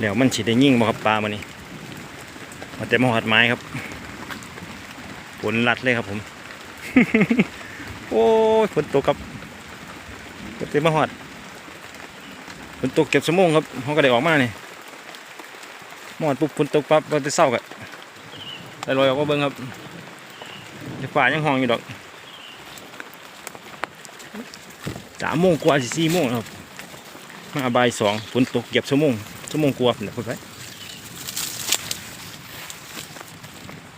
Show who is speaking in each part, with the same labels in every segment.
Speaker 1: แล้วมันฉีดได้ยิ่งบ่ครับปลามานี่มาแต่มาหอดไม้ครับฝนรัดเลยครับผม โอ้ยฝนตกครับมาแต่มาหอดฝนตกเก็บสมงครับเขาก็ได้ออกมาเนี่มาหอดปุ๊บฝนตกปั๊บเราจะเศร้ากันได้ลอยออกมาเบิ่งครับฝ่ายังห้องอยู่ดอกสามโมงกว่าสี่โมงครับมาบ่ายสองฝนตกเก็บชั่วโมง ชั่วโมงกว่าเนี่ยพูดไป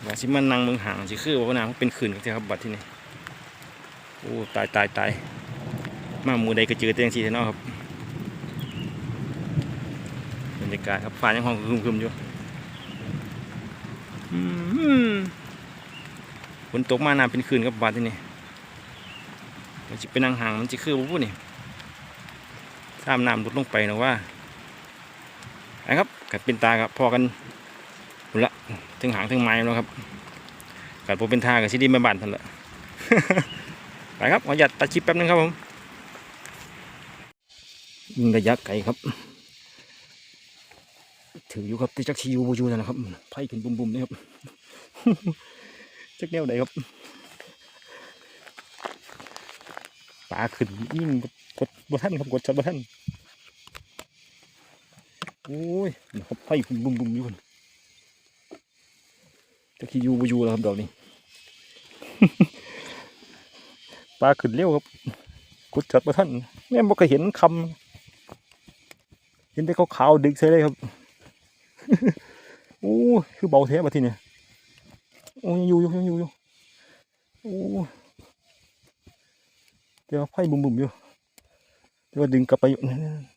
Speaker 1: ว่าสิมันนั่งเมืองห่างสิคือว่าน้ำเป็นขืนกันครับบัดที่นี่โอ้ตายตายตายมาหมูใดก็เจอเตียงสีเนาะครับบรรยากาศครับฟ้ายังห้องคึมๆอยู่อืมฝนตกมาน้ำเป็นขืนครับบัดที่นี่มันจะเป็นนางห่างมันจะคือบ่พูดนี่ตามน้ำลดลงไปนะว่า ไอ้ครับกัดเป็นตาครับพอกันหุ่นละถึงหางถึงไม้แล้วครับกัดพอเป็นทากับซีดีแม่บ้านทันละไปครับขอหยัดตัดชิปแป๊บนึงครับผมยิงระยะไกลครับ ถืออยู่ครับที่จักชีอยูบูยูนั่นะครับไพ่ขึ้นบุ่มๆนี่ครับจักแนวใดครับปลาขึ้นยิ่งกดบทันครับกดช็อตบทัน โอ้ยนะครับไพ่ขึ้นบุ่มอยู่คนจักชีอยูบูยูแล้วครับดอกนี้ปลาขึ้นเร็วครับกดช็อตบทันแม่บ่เคยเห็นคำเห็นแต่ขาวๆดึกใส่เลยครับโอ้ยคือเบาแท้มาทีเนี่ยโอ้ยอยู่อยู่ยังอยู่อยู่โอ้เดี๋ยวไพ่บุ่มอยู่เดี๋ยวดึงกลับไปอยู่นั่น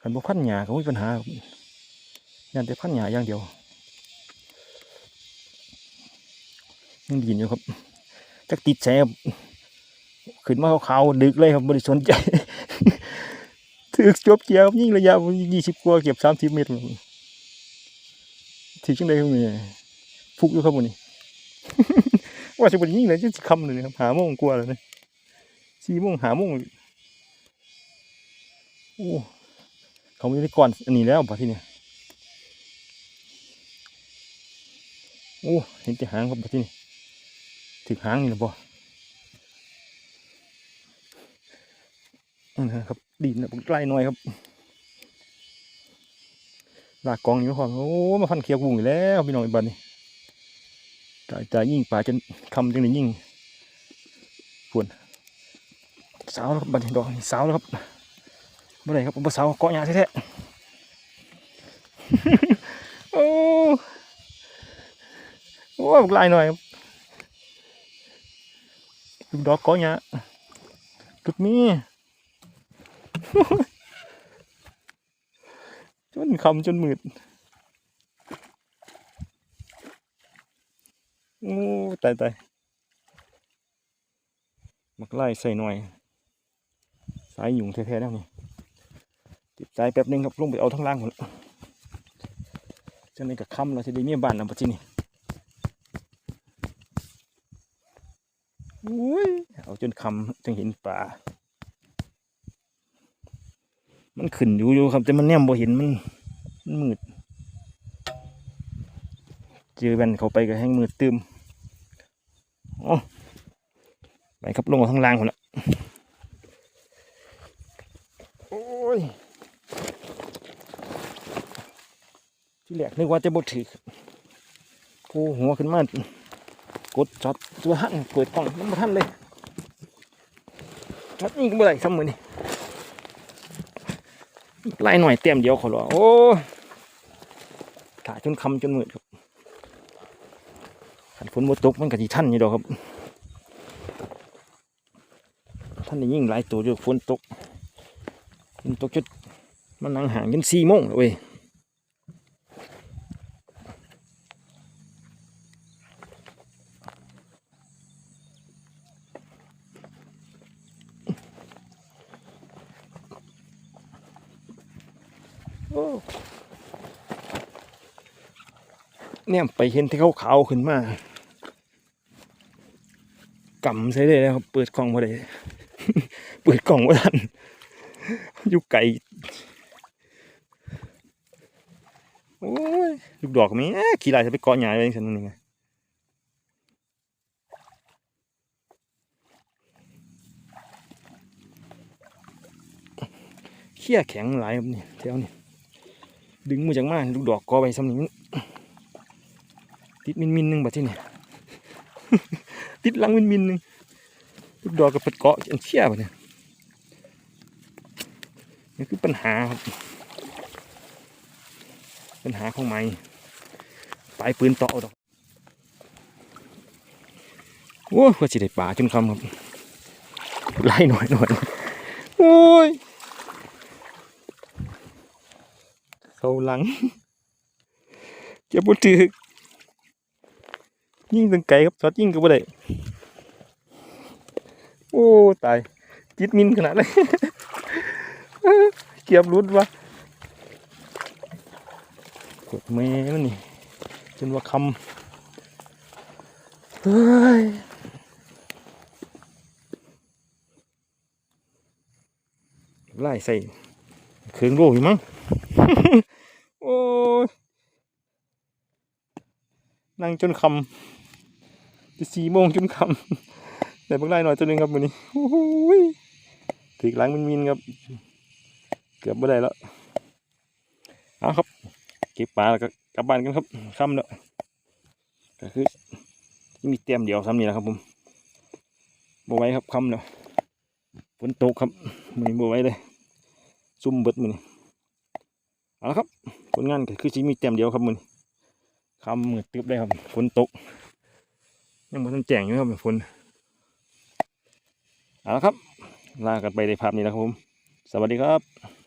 Speaker 1: ขันบ่พันหยาก็ไม่มีปัญหายันแต่พันหยาอย่างเดียวยังดีอยู่ครับจักติดแสบขึ้นมาเขาๆดึกเลยครับบริสนใจถือจบเกียร์ยิ่งระยะยี่สิบกว่าเก็บสามสิบเมตรถือจังไดครับเนี่ยฟุกอยู่ครับวันนี้ว่าจะเป็นยิ่งเลยจะคำเลยนะครับหาโมงกว่าเลยนะสี่โมงหาโมงโอ้ เขาไม่ได้ก่อนอันนี้แล้วป่ะที่เนี่ยโอ้เห็นแต่หางครับป่ะที่นี่ถึงหางนี่นะป่ะนั่นนะครับดินนะใกล้หน่อยครับลากกองอยู่ครับโอ้มาพันเขียวกุ้งอีกแล้วพี่น้องอีกบันนี่จ่ายจ่ายยิ่งป่าจนคำจังเลยยิ่งฝวนสาวแล้วครับบัดนี้ดอกสาวแล้วครับ เมื่ไหร่ครับผมสาวเกาะหยาแท้ๆโอ้โอ้บักลายหน่อยครับดูดอกเกาะหยาจุดมีจนคำจนมืดโอ้ตายตายมักไล่ใส่หน่อย สายหยุ่งแท้ๆแล้วนี่ ติดสายแป๊บนึงครับลงไปเอาทั้งล่างหมดจังในกับค่ำเราจะได้เมียบ้านเราปะที่นี่อุ้ยเอาจนคำจึงเห็นปลามันขึ้นอยู่อยู่ครับ แต่มันแนมบ่เห็นมันมันมืดเจอแว่นเขาไปก็แห้งมืดตึมโอ้ไปครับลงมาข้งล่างหมดละโอ้ย ที่แรกนึกว่าจะบดถือโอ้หัวขึ้นมากดจอดตัวหันเปิดกล้องมันมาทันเลยจอดนี่ก็บ่ได้ซ้ำมือนี่ไล่หน่อยเต็มเดียวขอรอโอ้ถ่ายจนคำจนมืดครับขันฝนบ่ตกมันก็สิท่านอยู่ดอกครับ ท่านยิ่งหลายตัวอยู่ฝนตกฝนตกจนมันนั่งห่างจนสี่โมงแล้วเว้ย เนี่ยไปเห็นที่เขาขาวขึ้นมากำใส่เลยนะครับ เปิดกล่องมาได้เปิดกล่องมาทันอยู่ไก่โอ้ยลูกดอกมีขี้ลายจะไปเกาะหญ้าไว้จังซั่นนี่ไงเขี้ยแข็งหลายครับนี่แถวนี่ ดึงมาจากมาลูกดอกกาะไว้ซ้ำนี่ติดมินมินหนึงบัดที่นี่ติดลังมินมินหนึงลูกดอกกับเป็ดเกาะอันเขี้ยบัดเนี่ยนี่คือปัญหาครับปัญหาของไม้ปลายปืนต่อดอกโอ้ยว่าจะได้ป่าจนคำครับไล่หน่อยหน่อยโอ้ย เขาหลังเก็บบนถือกยิ่งตั้งไกลครับสอดยิ่งก็บ่ได้โอ้ตายจิตมินขนาดเลยเกียบรุดวะกดแม่มันนี่จนว่าคำเฮ้ยไล่ใส่เครื่องโลอยู่มั้ง โอ้ย นั่งจนคำจะสี่โมงจนคำแต่บางไล่หน่อยตัวหนึงครับวันนี้ถึกหลังมันมินครับ เกือบไม่ได้แล้วเอาครับ เก็บปลาแล้วก็กลับบ้านกันครับค่ำแล้วก็คือมีเตรียมเดียวซ้ำนี่แหละครับผมบไว้ครับค่ำแล้วฝนตกครับมือนี้บไว้เลยซุ่มเบิดมือนี้เอาละครับผลงานก็คือสิมีเตรียมเดียวครับมือนี้ คำมือตึบได้ครับฝนตก ยังมันแจ่งอยู่ครับฝนเอาละครับ ลากันไปในภาพนี้นะครับผม สวัสดีครับ